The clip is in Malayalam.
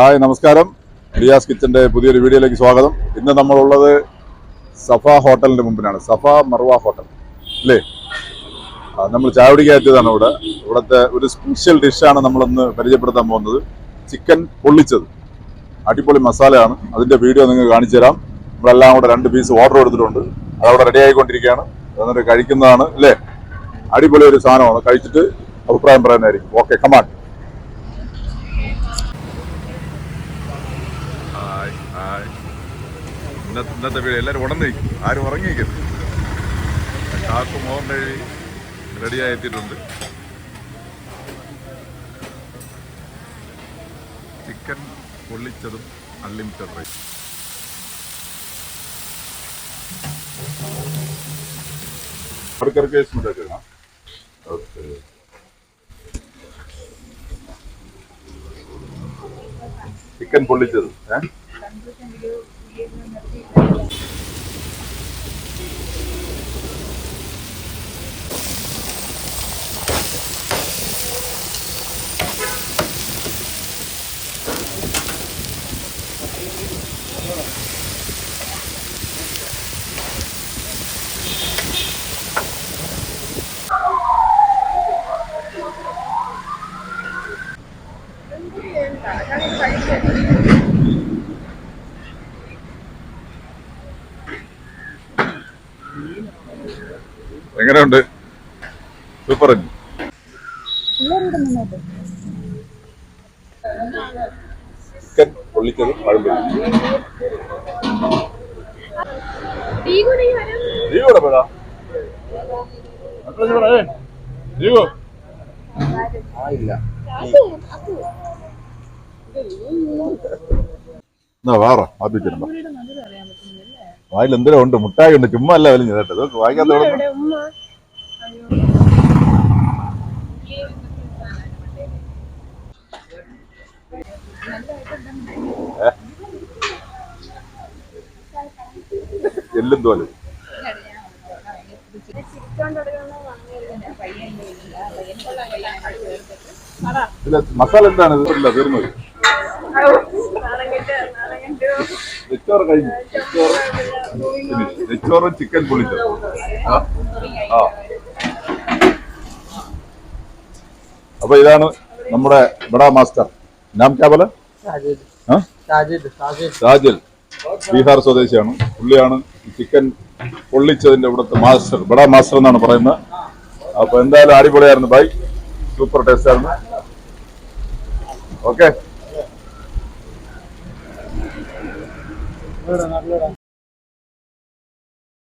ഹായ് നമസ്കാരം. ലിയാസ് കിച്ചന്റെ പുതിയൊരു വീഡിയോയിലേക്ക് സ്വാഗതം. ഇന്ന് നമ്മളുള്ളത് സഫ ഹോട്ടലിന്റെ മുമ്പിലാണ്. സഫ മർവ ഹോട്ടൽ. അല്ലേ? നമ്മൾ ചാവടിക്ക് എത്തിയതാണ് ഇവിടെ. ഇവിടുത്തെ ഒരു സ്പെഷ്യൽ ഡിഷാണ് നമ്മളിന്ന് പരിചയപ്പെടുത്താൻ പോകുന്നത്. ചിക്കൻ പൊള്ളിച്ചത്. അടിപൊളി മസാലയാണ്. അതിന്റെ വീഡിയോ നിങ്ങൾക്ക് കാണിച്ചു തരാം. നമ്മളെല്ലാം കൂടെ രണ്ട് പീസ് ഓർഡർ എടുത്തിട്ടുണ്ട്. അതവിടെ റെഡി ആയിക്കൊണ്ടിരിക്കുകയാണ്. എന്നിട്ട് കഴിക്കുന്നതാണ്. അല്ലേ? അടിപൊളി ഒരു സാധനമാണ്. കഴിച്ചിട്ട് അഭിപ്രായം പറയാനായിരിക്കും okay come on hi hi ഇന്നത്തെ ഇന്നത്തെ വീട് എല്ലാവരും ഉടന്നിരിക്കും ആരും ഉറങ്ങിയിരിക്കരുത് കാക്കു മോഹൻ എഴുതി റെഡിയായി എത്തിയിട്ടുണ്ട്. ചിക്കൻ പൊള്ളിച്ചതും അൺലിമിറ്റഡ് റൈസ് അടുക്കർക്ക് ഓക്കെ. ചിക്കൻ പൊള്ളിച്ചത് ഏഹ് എങ്ങനെയുണ്ട്? സൂപ്പർ ചിക്കൻ പൊള്ളിച്ചത് പഴംപൊരി. ഇല്ല എന്നാ വേറെ ആദ്യം വായിൽ എന്തെങ്കിലും ഉണ്ട്? മുട്ടായി ഉണ്ട് ചുമ്മാ അല്ല വലിഞ്ഞത് കേട്ടോ. ഇതൊക്കെ വായിക്കാത്ത? എല്ലും തോൽ. മസാല എന്താണ് തീർന്നത് നെച്ചോറ് കഴിഞ്ഞു. നെച്ചോറ്. നെച്ചോറ് ചിക്കൻ പൊളിച്ചോ? ആ. അപ്പൊ ഇതാണ് നമ്മുടെ ബഡാ മാസ്റ്റർ. നാം ക്യാബല പോലെ രാജൽ ബീഹാർ സ്വദേശിയാണ്. പുള്ളിയാണ് ചിക്കൻ പൊള്ളിച്ചതിന്റെ ഇവിടുത്തെ മാസ്റ്റർ. ബഡാ മാസ്റ്റർ എന്നാണ് പറയുന്നത്. അപ്പൊ എന്തായാലും അടിപൊളിയായിരുന്നു. ബൈ. സൂപ്പർ ടേസ്റ്റ് ആയിരുന്നു. ഓക്കെ. Lora, Lora.